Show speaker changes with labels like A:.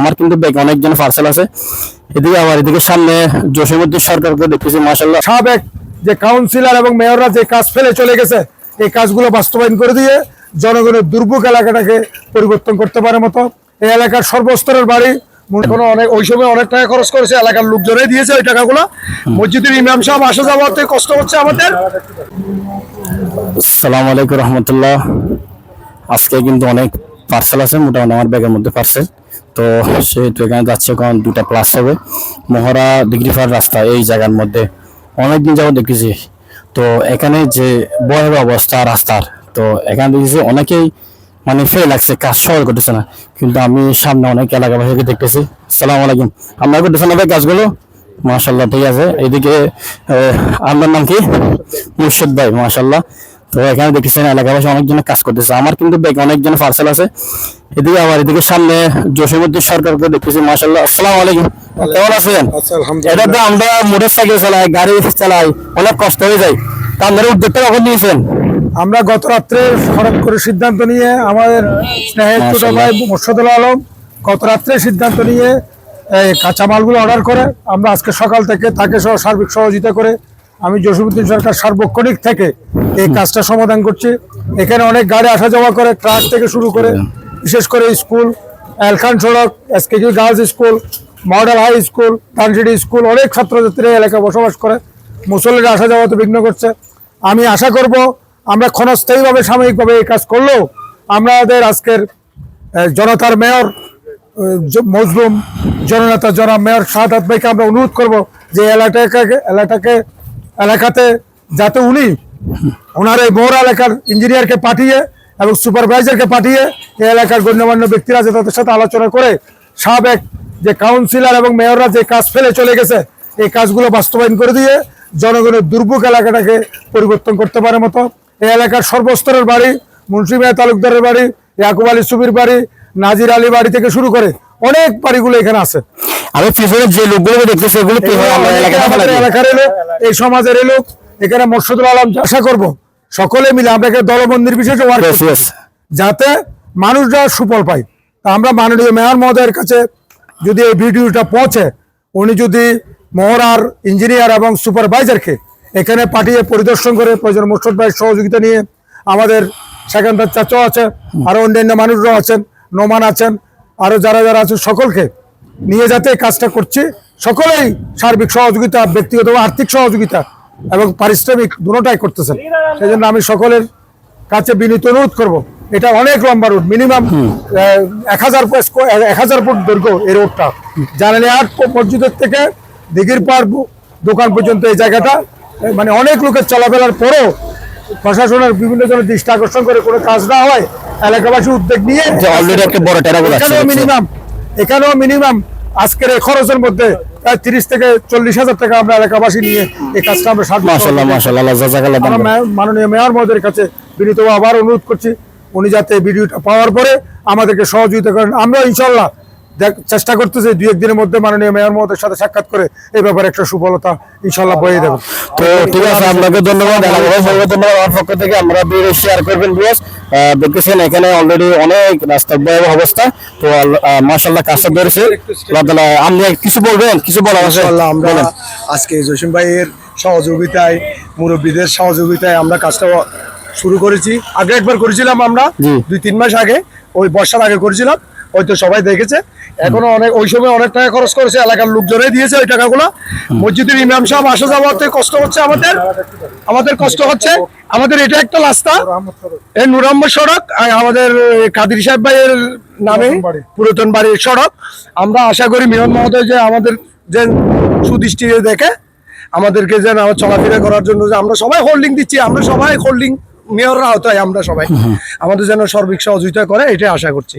A: আমার কিন্তু ব্যাগ অনেকজন পার্সেল আছে। এদিকে আবার এদিকে সামনে জসীমুদ্দিন সরকারকে দেখতেছি মাসাল্লাহ
B: সাবেক যে কাউন্সিলর এবং মেয়ররা যে কাজ ফেলে চলে গেছে এই কাজগুলো বাস্তবায়ন করে দিয়ে জনগণের দুর্ভোগ এলাকাটাকে পরিবর্তন করতে পারে মতো। এই এলাকার সর্বস্তরের বাড়ি কোনো অনেক ওই সময় অনেক টাকা খরচ করেছে এলাকার লোকজনে দিয়েছে ওই টাকাগুলো। মসজিদের ইমাম সাহেব আসা যাওয়াতে কষ্ট হচ্ছে আমাদের।
A: আসসালামু আলাইকুম রহমতুল্লাহ। আজকে কিন্তু অনেক পার্সেল আছে মোটামুটি আমার ব্যাগের মধ্যে পার্সেল তো সেহেতু এখানে যাচ্ছে কারণ দুটা প্লাস হবে। মহড়া ডিগ্রিফার রাস্তা এই জায়গার মধ্যে। অনেকদিন যাবত দেখতেছি। তো এখানে যে ভয়াবহ অবস্থা রাস্তার, তো এখানে দেখেছি অনেকেই মানে ফেলে লাগছে কাজ সহজ করতেছে না। কিন্তু আমি সামনে অনেক এলাকাবাসীকে দেখতেছি। সালাম আলাইকুম। আপনারা করতেছেন ভাই কাজগুলো? মাশাল্লাহ ঠিক আছে। এদিকে আপনার নাম কি? মুর্শিদ ভাই মাশাল্লাহ তো এখানে দেখতেছেন এলাকাবাসী অনেকজন কাজ করতেছে। আমার কিন্তু ব্যাগ অনেকজন পার্সেল আছে। এদিকে আবার এদিকে সামনে জসীমুদ্দিন সরকারকে দেখতেছি মাশাল্লাহ আসসালামু আলাইকুম। কেমন আছেন?
B: আচ্ছা,
A: এটা তো আমরা মোটর সাইকেল চালাই গাড়ি চালাই অনেক কষ্ট হয়ে যায়। তা আপনারা উদ্যোগটা কখন নিয়েছেন?
B: আমরা গত রাত্রে হঠাৎ করে সিদ্ধান্ত নিয়ে আমাদের স্নেহের ছোট ভাই মোর্শদুল আলম গত রাত্রে সিদ্ধান্ত নিয়ে কাঁচামালগুলো অর্ডার করে। আমরা আজকে সকাল থেকে তাকে সহ সার্বিক সহযোগিতা করে আমি জসিমুদ্দিন সরকার সার্বক্ষণিক থেকে এই কাজটা সমাধান করছি। এখানে অনেক গাড়ি আসা যাওয়া করে, ট্রাক থেকে শুরু করে, বিশেষ করে স্কুল, এলখান সড়ক S SKG girls school, model high school টানসিটি school, অনেক ছাত্রছাত্রীরা এই এলাকায় বসবাস করে। মুসল্লিরা আসা যাওয়াতে বিঘ্ন করছে। আমি আশা করব আমরা ক্ষণস্থায়ীভাবে, সাময়িকভাবে এই কাজ করলেও আমাদের আজকের জনতার মেয়র মজলুম জননেতা জনাব মেয়র শাহাদ ভাইকে আমরা অনুরোধ করব যে এলাকাকে এলাকাকে এলাকাতে যাতে উনি ওনার এই মোহরা এলাকার ইঞ্জিনিয়ারকে পাঠিয়ে এবং সুপারভাইজারকে পাঠিয়ে এই এলাকার গণ্যমান্য ব্যক্তিরা যাতে তাদের সাথে আলোচনা করে সাবেক যে কাউন্সিলর এবং মেয়ররা যে কাজ ফেলে চলে গেছে, এই কাজগুলো বাস্তবায়ন করে দিয়ে জনগণের দুর্ভোগ এলাকাটাকে পরিবর্তন করতে পারে মতো। এই এলাকার সর্বস্তরের বাড়ি মুন্সি মিয়া তালুকদারের বাড়ি, ইয়াকুব আলী সুবির বাড়ি, নাজির আলী বাড়ি থেকে শুরু করে অনেক বাড়িগুলো এখানে আছে।
A: আমি পিছনে যে লোকগুলো দেখতেছি এগুলো
B: আমাদের এলাকার লোক এই সমাজের লোক এখানে মোর্শদুল আলম আশা করব সকলে মিলে আমরা এখানে দলবন্দির বিশেষ. যাতে মানুষরা সুফল পায়। তা আমরা মাননীয় মেয়র মহোদয়ের কাছে যদি এই ভিডিওটা পৌঁছে উনি যদি মহড়ার ইঞ্জিনিয়ার এবং সুপারভাইজারকে এখানে পাঠিয়ে পরিদর্শন করে প্রয়োজন মোর্শদ ভাইয়ের সহযোগিতা নিয়ে আমাদের সেখানকার চাচাও আছে আরও অন্যান্য মানুষরাও আছেন নোমান আছেন আরও যারা যারা আছে সকলকে নিয়ে যাতে কাজটা করছি। সকলেই সার্বিক সহযোগিতা ব্যক্তিগত আর্থিক সহযোগিতা এবং পারিশ্রমিক দুটোটাই করতেছেন। সেই জন্য আমি সকলের কাছে বিনীত অনুরোধ করব। এটা অনেক লম্বা রুট মিনিমাম এক হাজার এক হাজার ফুট দৈর্ঘ্য এই রোডটা জানালে আট মসজিদের থেকে দিঘির পার দোকান পর্যন্ত এই জায়গাটা মানে অনেক লোকের চলাফেরার পরও প্রশাসনের বিভিন্ন জনের দৃষ্টি আকর্ষণ করে কোনো কাজ না হয় এলাকাবাসী উদ্যোগ নিয়ে
A: অলরেডি একটা বড় টেরাবল আছে
B: এখানেও মিনিমাম এখানেও মিনিমাম আজকের এই খরচের মধ্যে প্রায় তিরিশ থেকে চল্লিশ হাজার টাকা আমরা এলাকাবাসী নিয়ে এই কাজটা আমরা সাহায্য মাননীয় মেয়র মহোদয়ের কাছে বিনীত আবার অনুরোধ করছি উনি যাতে ভিডিওটা পাওয়ার পরে আমাদেরকে সহযোগিতা করেন। আমরা ইনশাল্লাহ চেষ্টা করতেছি দুই একদিনের মধ্যে মাননীয় মেয়র মহোদয়ের সাথে সাক্ষাৎ করে এই ব্যাপারে একটা সুফলতা ইনশাল্লাহ বয়ে দেবো
A: তো ঠিক আছে আপনাকে ধন্যবাদ ধন্যবাদ। আমার পক্ষ থেকে আমরা ভিডিও শেয়ার করবেন বিয়াস দেখতেছেন এখানে অলরেডি অনেক রাস্তার ভয়াবহ অবস্থা। তো মাশাল্লাহ কাজটা তাআলা, আপনি কিছু বলবেন? কিছু বলার আছে?
C: আমরা আজকে জসিম ভাইয়ের সহযোগিতায় মুরব্বীদের সহযোগিতায় আমরা কাজটা শুরু করেছি। আগে একবার করেছিলাম আমরা দুই তিন মাস আগে ওই বর্ষার আগে করেছিলাম। হয়তো সবাই দেখেছে। এখনও অনেক ওই সময় অনেক টাকা খরচ করেছে এলাকার লোকজনে দিয়েছে ওই টাকাগুলো। মসজিদের ইমাম সাহেব আসা যাওয়াতে কষ্ট হচ্ছে আমাদের। আমাদের কষ্ট হচ্ছে। আমাদের এটা একটা রাস্তা। এই নুরাম্বর সড়ক আমাদের কাদির সাহেব ভাইয়ের নামে পুরাতন বাড়ির সড়ক। আমরা আশা করি মেয়র মহোদয় যে আমাদের যে সুদৃষ্টি দেখে আমাদেরকে যেন আমার চলাফেরা করার জন্য যে আমরা সবাই হোল্ডিং দিচ্ছি আমরা সবাই হোল্ডিং মেয়ররা আওতায় আমরা সবাই। আমাদের যেন সর্বিক সহযোগিতা করে এটা আশা করছি।